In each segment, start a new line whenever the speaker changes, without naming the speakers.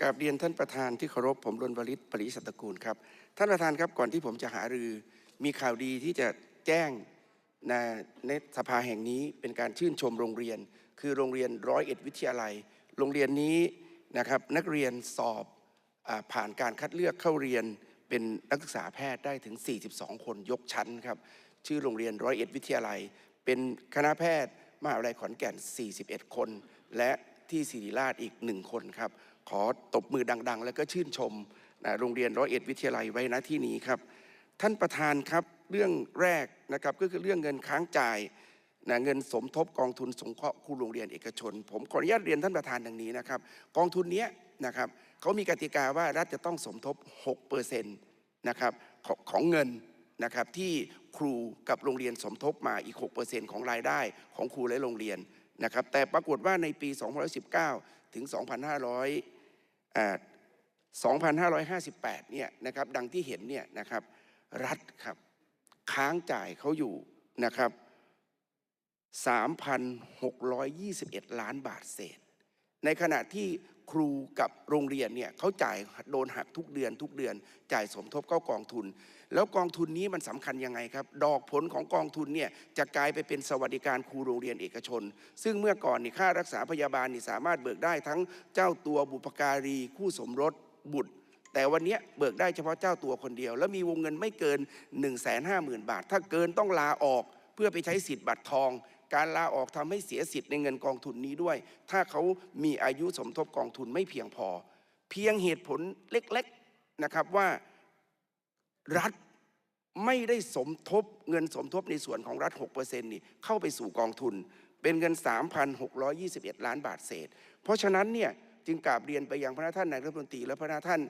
กราบเรียนท่านประธานที่เคารพผมรณวริศปริสัตกูลครับ ท่านประธานครับก่อนที่ผมจะหารือมีข่าวดีที่จะแจ้งในในสภาแห่งนี้เป็นการชื่นชมโรงเรียน คือโรงเรียนร้อยเอ็ดวิทยาลัย โรงเรียนนี้นะครับนักเรียนสอบอผ่านการคัดเลือกเข้าเรียนเป็นนักศึกษาแพทย์ได้ถึง 42 คนยกชั้นครับชื่อโรงเรียนร้อยเอ็ดวิทยาลัย เป็นคณะแพทย์มหาวิทยาลัยขอนแก่น 41 คน และที่ศิริราชอีกหนึ่งคนครับ ขอตบมือดัง ๆ แล้วก็ชื่นชมนะโรงเรียนร้อยเอ็ดวิทยาลัยไว้ณที่นี้ครับ ท่านประธานครับเรื่องแรกนะครับก็คือเรื่องเงินค้างจ่ายนะเงินสมทบกองทุนสงเคราะห์ครูโรงเรียนเอกชน ผมขออนุญาตเรียนท่านประธานดังนี้นะครับ กองทุนนี้นะครับเขามีกติกาว่ารัฐจะต้องสมทบ6%นะครับของของเงินนะครับที่ครูกับโรงเรียนสมทบมาอีก 6%ของรายได้ของครูและโรงเรียนนะครับแต่ปรากฏว่าในปี2019 ถึง 2,500อ่า 2,558 เนี่ยนะครับดังที่เห็นเนี่ยนะครับรัฐครับค้างจ่ายเขาอยู่นะครับ 3,621 ล้านบาทเศษ ในขณะที่ ครูกับโรงเรียนเนี่ยเขาจ่ายโดนหักทุกเดือน ทุกเดือน จ่ายสมทบเข้ากองทุน แล้วกองทุนนี้มันสำคัญยังไงครับ ดอกผลของกองทุนเนี่ยจะกลายไปเป็นสวัสดิการครูโรงเรียนเอกชน ซึ่งเมื่อก่อนนี่ค่ารักษาพยาบาลนี่สามารถเบิกได้ทั้งเจ้าตัวบุพการี คู่สมรสบุตรแต่วันนี้เบิกได้เฉพาะเจ้าตัวคนเดียว แล้วมีวงเงินไม่เกิน 1 5 0 0 0 0 บาท ถ้าเกินต้องลาออกเพื่อไปใช้สิทธิ์บัตรทอง การลาออกทำให้เสียสิทธิ์ในเงินกองทุนนี้ด้วย ถ้าเขามีอายุสมทบกองทุนไม่เพียงพอ เพียงเหตุผลเล็กๆนะครับว่ารัฐไม่ได้สมทบเงินสมทบในส่วนของรัฐ 6%นี่เข้าไปสู่กองทุน เป็นเงิน 3,621 ล้านบาทเศษ เพราะฉะนั้นเนี่ย จึงกราบเรียนไปยังพระท่านนายรัฐมนตรี และพระท่าน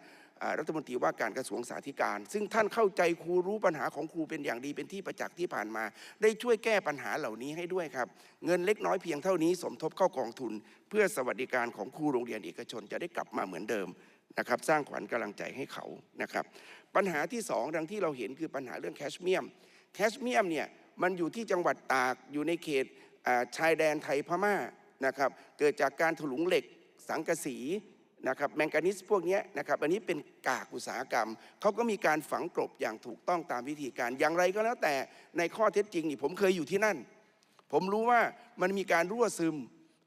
รัฐมนตรีว่าการกระทรวงสาธารณการ ซึ่งท่านเข้าใจครูรู้ปัญหาของครูเป็นอย่างดีเป็นที่ประจักษ์ที่ผ่านมา ได้ช่วยแก้ปัญหาเหล่านี้ให้ด้วยครับ เงินเล็กน้อยเพียงเท่านี้สมทบเข้ากองทุน เพื่อสวัสดิการของครูโรงเรียนเอกชนจะได้กลับมาเหมือนเดิมนะครับสร้างขวัญกำลังใจให้เขานะครับปัญหาที่สองดังที่เราเห็นคือปัญหาเรื่องแคชเมียมแคชเมียมเนี่ยมันอยู่ที่จังหวัดตากอยู่ในเขตชายแดนไทยพม่านะครับเกิดจากการถลุงเหล็ก สังกะสีนะครับแมงกานิสพวกนี้นะครับอันนี้เป็นกากอุตสาหกรรม เขาก็มีการฝังกลบอย่างถูกต้องตามวิธีการอย่างไรก็แล้วแต่ในข้อเท็จจริงนี่ผมเคยอยู่ที่นั่น ผมรู้ว่ามันมีการรั่วซึม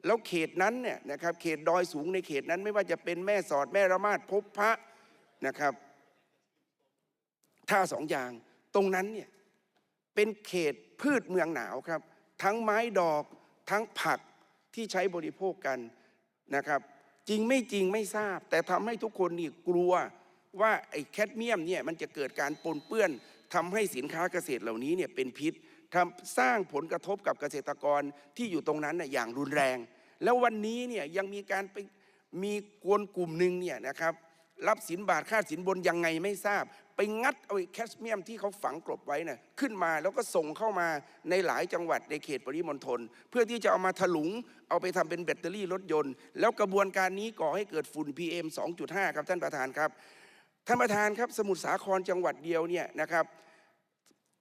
แล้วเขตนั้นเนี่ยนะครับเขตดอยสูงในเขตนั้นไม่ว่าจะเป็นแม่สอดแม่ระมาดพบพระนะครับท่าสองอย่างตรงนั้นเนี่ยเป็นเขตพืชเมืองหนาวครับ ทั้งไม้ดอกทั้งผักที่ใช้บริโภคกัน นะครับ จริงไม่จริงไม่ทราบ แต่ทำให้ทุกคนนี่กลัวว่าไอ้แคดเมียมเนี่ยมันจะเกิดการปนเปื้อนทำให้สินค้าเกษตรเหล่านี้เนี่ยเป็นพิษทำสร้างผลกระทบกับเกษตรกรที่อยู่ตรงนั้นน่ะอย่างรุนแรง แล้ววันนี้เนี่ยยังมีการไปมีกวนกลุ่มหนึ่งเนี่ยนะครับ รับสินบาทค่าสินบนยังไงไม่ทราบ ไปงัดเอาแคสเมียมที่เขาฝังกลบไว้น่ะขึ้นมาแล้วก็ส่งเข้ามาในหลายจังหวัดในเขตปริมณฑลเพื่อที่จะเอามาถลุง เอาไปทำเป็นแบตเตอรี่รถยนต์ แล้วกระบวนการนี้ก่อให้เกิดฝุ่น PM 2.5 ครับท่านประธานครับ ท่านประธานครับสมุทรสาครจังหวัดเดียวเนี่ยนะครับ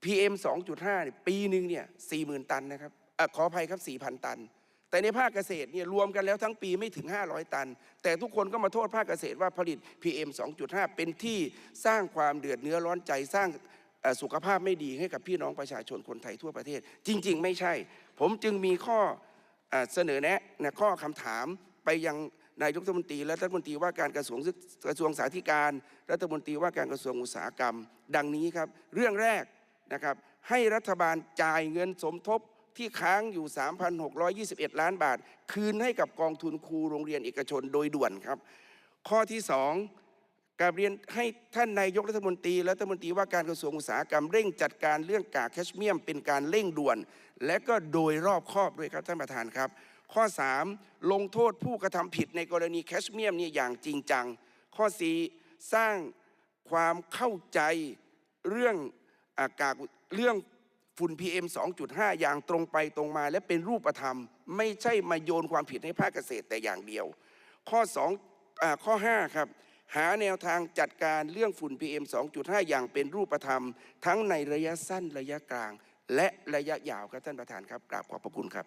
PM 2.5เนี่ยปีหนึ่งเนี่ย40,000 ตันนะครับอขออภัยครับ 4,000 ตัน แต่ในภาคเกษตรเนี่ยรวมกันแล้วทั้งปีไม่ถึง 500 ตัน แต่ทุกคนก็มาโทษภาคเกษตรว่าผลิต PM 2.5 เป็นที่สร้างความเดือดเนื้อร้อนใจสร้างสุขภาพไม่ดีให้กับพี่น้องประชาชนคนไทยทั่วประเทศ จริง ๆ ไม่ใช่ ผมจึงมีข้อเอ่อเสนอแนะนะข้อคำถามไปยังนายกรัฐมนตรีและรัฐมนตรีว่าการกระทรวงกระทรวงสาธารณสุขรัฐมนตรีว่าการกระทรวงอุตสาหกรรม ดังนี้ครับ เรื่องแรกนะครับให้รัฐบาลจ่ายเงินสมทบ ที่ค้างอยู่ 3,621 ล้านบาท คืนให้กับกองทุนครูโรงเรียนเอกชนโดยด่วนครับ ข้อที่สองกาบเรียนให้ท่านนายกรัฐมนตรีและรัฐมนตรีว่าการกระทรวงอุตสาหกรรมเร่งจัดการเรื่องกากแคชเมียมเป็นการเร่งด่วน และก็โดยรอบครอบด้วยครับท่านประธานครับ ข้อ 3 ลงโทษผู้กระทำผิดในกรณีแคชเมียมเนี่ยอย่างจริงจัง ข้อ 4 สร้างความเข้าใจเรื่องอากาศเรื่อง ฝุ่น PM 2.5 อย่างตรงไปตรงมาและเป็นรูปธรรม ไม่ใช่มาโยนความผิดให้ภาคเกษตรแต่อย่างเดียว ข้อ2อ่าข้อ 5 ครับ หาแนวทางจัดการเรื่องฝุ่น PM 2.5 อย่างเป็นรูปธรรม ทั้งในระยะสั้นระยะกลาง และระยะยาวครับท่านประธานครับกราบขอบพระคุณครับ